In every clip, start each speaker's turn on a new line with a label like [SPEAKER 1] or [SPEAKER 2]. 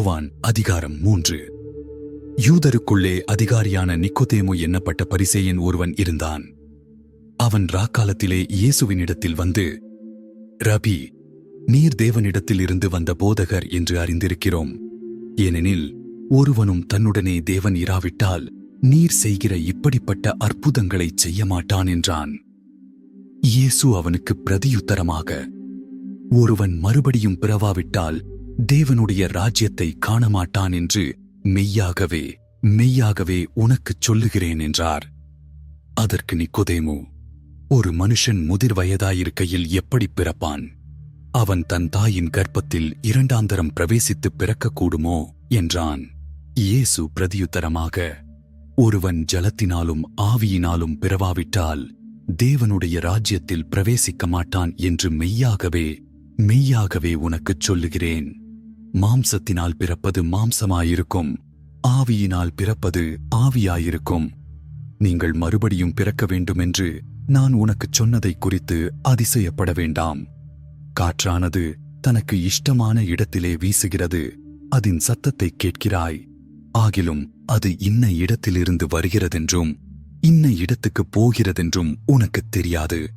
[SPEAKER 1] யோவான் அதிகாரம் மூன்று. யூதருக்குள்ளே அதிகாரியான நிக்கோதேமு எண்ணப்பட்ட பரிசேயன் ஒருவன் இருந்தான். அவன் ராக்காலத்திலே இயேசுவினிடத்தில் வந்து ரபி நீர் தேவனிடத்தில் இருந்து வந்த போதகர் என்று அறிந்திருக்கிறோம். ஏனெனில் ஒருவனும் தன்னுடனே தேவன் இராவிட்டால் நீர் செய்கிற இப்படிப்பட்ட அற்புதங்களைச் செய்ய மாட்டான் என்றான். இயேசு அவனுக்கு பிரதியுத்தரமாக ஒருவன் மறுபடியும் பிறவாவிட்டால் தேவனுடைய ராஜ்யத்தை காணமாட்டான் என்று மெய்யாகவே மெய்யாகவே உனக்குச் சொல்லுகிறேன் என்றார். அதற்கு நிக்கோதேமு ஒரு மனுஷன் முதிர் வயதாயிருக்கையில் எப்படி பிறப்பான்? அவன் தன் தாயின் கர்ப்பத்தில் இரண்டாந்தரம் பிரவேசித்துப் பிறக்கக்கூடுமோ? என்றான். இயேசு பிரதியுத்தரமாக ஒருவன் ஜலத்தினாலும் ஆவியினாலும் பிறவாவிட்டால் தேவனுடைய ராஜ்யத்தில் பிரவேசிக்க மாட்டான் என்று மெய்யாகவே மெய்யாகவே உனக்குச் சொல்லுகிறேன். மாம்சத்தினால் பிறப்பது மாம்சமாயிருக்கும். ஆவியினால் பிறப்பது ஆவியாயிருக்கும். நீங்கள் மறுபடியும் பிறக்க வேண்டுமென்று நான் உனக்குச் சொன்னதைக் குறித்து அதிசயப்பட வேண்டாம். காற்றானது தனக்கு இஷ்டமான இடத்திலே வீசுகிறது. அதன் சத்தத்தைக் கேட்கிறாய். ஆகிலும் அது இன்ன இடத்திலிருந்து வருகிறதென்றும் இன்ன இடத்துக்குப் போகிறதென்றும் உனக்குத் தெரியாது.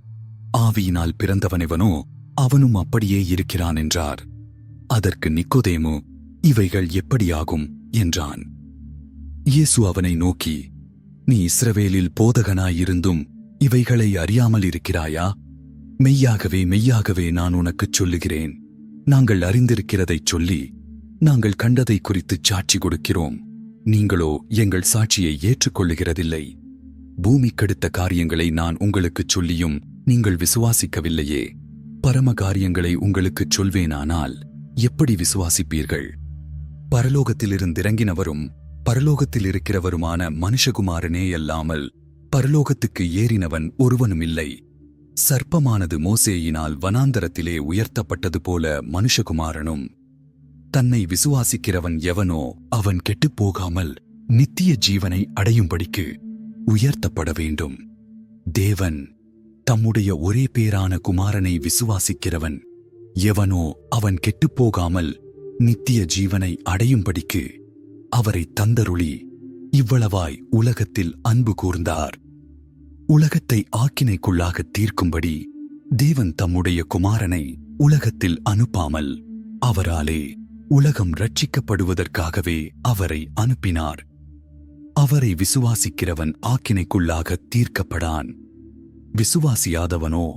[SPEAKER 1] ஆவியினால் பிறந்தவனெவனோ அவனும் அப்படியே இருக்கிறான் என்றார். அதற்கு நிக்கோதேமு இவைகள் எப்படியாகும்? என்றான். இயேசு அவனை நோக்கி நீ இஸ்ரவேலில் போதகனாயிருந்தும் இவைகளை அறியாமல் இருக்கிறாயா? மெய்யாகவே மெய்யாகவே நான் உனக்குச் சொல்லுகிறேன். நாங்கள் அறிந்திருக்கிறதைச் சொல்லி நாங்கள் கண்டதை குறித்துச் சாட்சி கொடுக்கிறோம். நீங்களோ எங்கள் சாட்சியை ஏற்றுக்கொள்ளுகிறதில்லை. பூமிக்கெடுத்த காரியங்களை நான் உங்களுக்குச் சொல்லியும் நீங்கள் விசுவாசிக்கவில்லையே. பரம காரியங்களை உங்களுக்குச் சொல்வேனானால் எப்படி விசுவாசிப்பீர்கள்? பரலோகத்திலிருந்திறங்கினவரும் பரலோகத்தில் இருக்கிறவருமான மனுஷகுமாரனே அல்லாமல் பரலோகத்துக்கு ஏறினவன் ஒருவனும் இல்லை சர்ப்பமானது மோசேயினால் வனாந்தரத்திலே உயர்த்தப்பட்டது போல மனுஷகுமாரனும் தன்னை விசுவாசிக்கிறவன் எவனோ அவன் கெட்டுப் போகாமல் நித்திய ஜீவனை அடையும்படிக்கு உயர்த்தப்பட வேண்டும். தேவன் தம்முடைய ஒரே பேரான குமாரனை விசுவாசிக்கிறவன் எவனோ அவன் கெட்டுப் போகாமல் நித்திய ஜீவனை அடையும்படிக்கு அவரை தந்தருளி இவ்வளவாய் உலகத்தில் அன்பு கூர்ந்தார். உலகத்தை ஆக்கினைக்குள்ளாக தீர்க்கும்படி தேவன் தம்முடைய குமாரனை உலகத்தில் அனுப்பாமல் அவராலே உலகம் ரட்சிக்கப்படுவதற்காகவே அவரை அனுப்பினார். அவரை விசுவாசிக்கிறவன் ஆக்கினைக்குள்ளாக தீர்க்கப்படான். விசுவாசியாதவனோ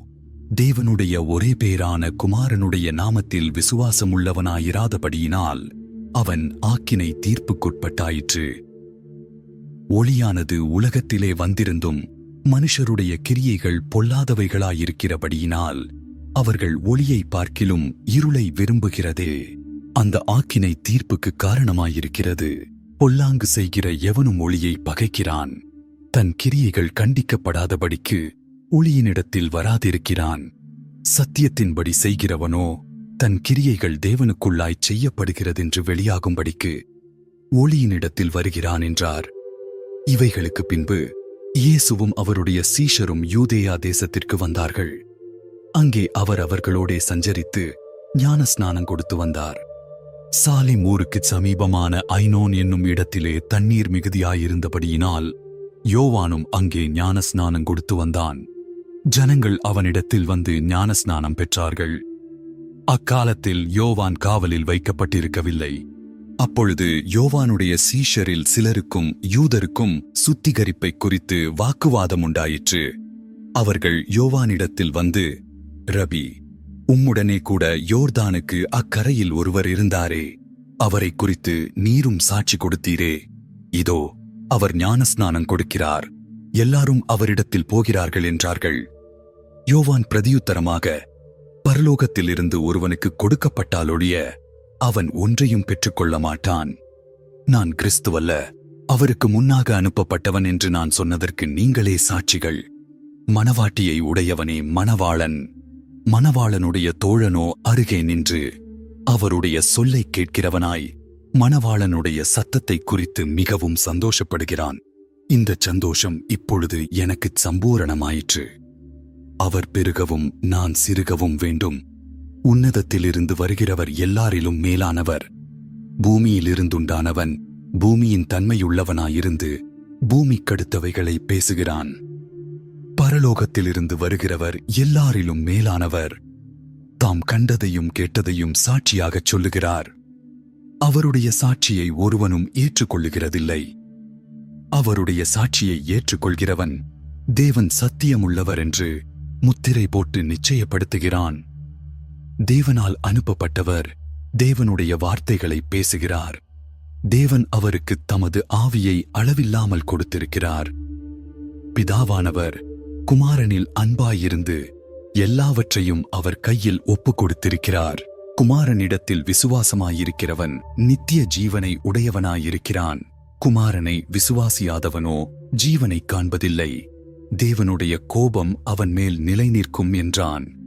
[SPEAKER 1] தேவனுடைய ஒரே பேரான குமாரனுடைய நாமத்தில் விசுவாசமுள்ளவனாயிராதபடியினால் அவன் ஆக்கினை தீர்ப்புக்குட்பட்டாயிற்று. ஒளியானது உலகத்திலே வந்திருந்தும் மனுஷருடைய கிரியைகள் பொல்லாதவைகளாயிருக்கிறபடியினால் அவர்கள் ஒளியை பார்க்கிலும் இருளை விரும்புகிறதே. அந்த ஆக்கினை தீர்ப்புக்கு காரணமாயிருக்கிறது. பொல்லாங்கு செய்கிற எவனும் ஒளியை பகைக்கிறான். தன் கிரியைகள் கண்டிக்கப்படாதபடிக்கு ஒளியினிடத்தில் வராதிருக்கிறான். சத்தியத்தின்படி செய்கிறவனோ தன் கிரியைகள் தேவனுக்குள்ளாய் செய்யப்படுகிறதென்று வெளியாகும்படிக்கு ஒளியினிடத்தில் வருகிறான் என்றார். இவைகளுக்கு பின்பு இயேசுவும் அவருடைய சீஷரும் யூதேயா தேசத்திற்கு வந்தார்கள். அங்கே அவர் அவர்களோடே சஞ்சரித்து ஞான ஸ்நானம் கொடுத்து வந்தார். சாலிம் ஊருக்கு சமீபமான ஐனோன் என்னும் இடத்திலே தண்ணீர் மிகுதியாயிருந்தபடியினால் யோவானும் அங்கே ஞான ஸ்நானம் கொடுத்து வந்தான். ஜனங்கள் அவனிடத்தில் வந்து ஞானஸ்நானம் பெற்றார்கள். அக்காலத்தில் யோவான் காவலில் வைக்கப்பட்டிருக்கவில்லை. அப்பொழுது யோவானுடைய சீஷரில் சிலருக்கும் யூதருக்கும் சுத்திகரிப்பை குறித்து வாக்குவாதம் உண்டாயிற்று. அவர்கள் யோவானிடத்தில் வந்து ரபி உம்முடனே கூட யோர்தானுக்கு அக்கரையில் ஒருவர் இருந்தாரே அவரை குறித்து நீரும் சாட்சி கொடுத்தீரே. இதோ அவர் ஞானஸ்நானம் கொடுக்கிறார். எல்லாரும் அவரிடத்தில் போகிறார்கள் என்றார்கள். யோவான் பிரதியுத்தரமாக பரலோகத்திலிருந்து ஒருவனுக்கு கொடுக்கப்பட்டாலொழிய அவன் ஒன்றையும் பெற்றுக்கொள்ள மாட்டான். நான் கிறிஸ்துவல்ல அவருக்கு முன்னாக அனுப்பப்பட்டவன் என்று நான் சொன்னதற்கு நீங்களே சாட்சிகள். மணவாட்டியை உடையவனே மணவாளன். மணவாளனுடைய தோழனோ அருகே நின்று அவருடைய சொல்லைக் கேட்கிறவனாய் மணவாளனுடைய சத்தத்தை குறித்து மிகவும் சந்தோஷப்படுகிறான். இந்த சந்தோஷம் இப்பொழுது எனக்குச் சம்பூரணமாயிற்று. அவர் பெருகவும் நான் சிறுகவும் வேண்டும். உன்னதத்திலிருந்து வருகிறவர் எல்லாரிலும் மேலானவர். பூமியிலிருந்துண்டானவன் பூமியின் தன்மையுள்ளவனாயிருந்து பூமிக்கடுத்தவைகளை பேசுகிறான். பரலோகத்திலிருந்து வருகிறவர் எல்லாரிலும் மேலானவர். தாம் கண்டதையும் கேட்டதையும் சாட்சியாகச் சொல்லுகிறார். அவருடைய சாட்சியை ஒருவனும் ஏற்றுக்கொள்ளுகிறதில்லை. அவருடைய சாட்சியை ஏற்றுக்கொள்கிறவன் தேவன் சத்தியமுள்ளவர் என்று முத்திரை போட்டு நிச்சயப்படுத்துகிறான். தேவனால் அனுப்பப்பட்டவர் தேவனுடைய வார்த்தைகளை பேசுகிறார். தேவன் அவருக்கு தமது ஆவியை அளவில்லாமல் கொடுத்திருக்கிறார். பிதாவானவர் குமாரனில் அன்பாயிருந்து எல்லாவற்றையும் அவர் கையில் ஒப்புக் கொடுத்திருக்கிறார். குமாரனிடத்தில் விசுவாசமாயிருக்கிறவன் நித்திய ஜீவனை உடையவனாயிருக்கிறான். குமாரனை விசுவாசியாதவனோ ஜீவனைக் காண்பதில்லை. தேவனுடைய கோபம் அவன் மேல் நிலை நிற்கும் என்றான்.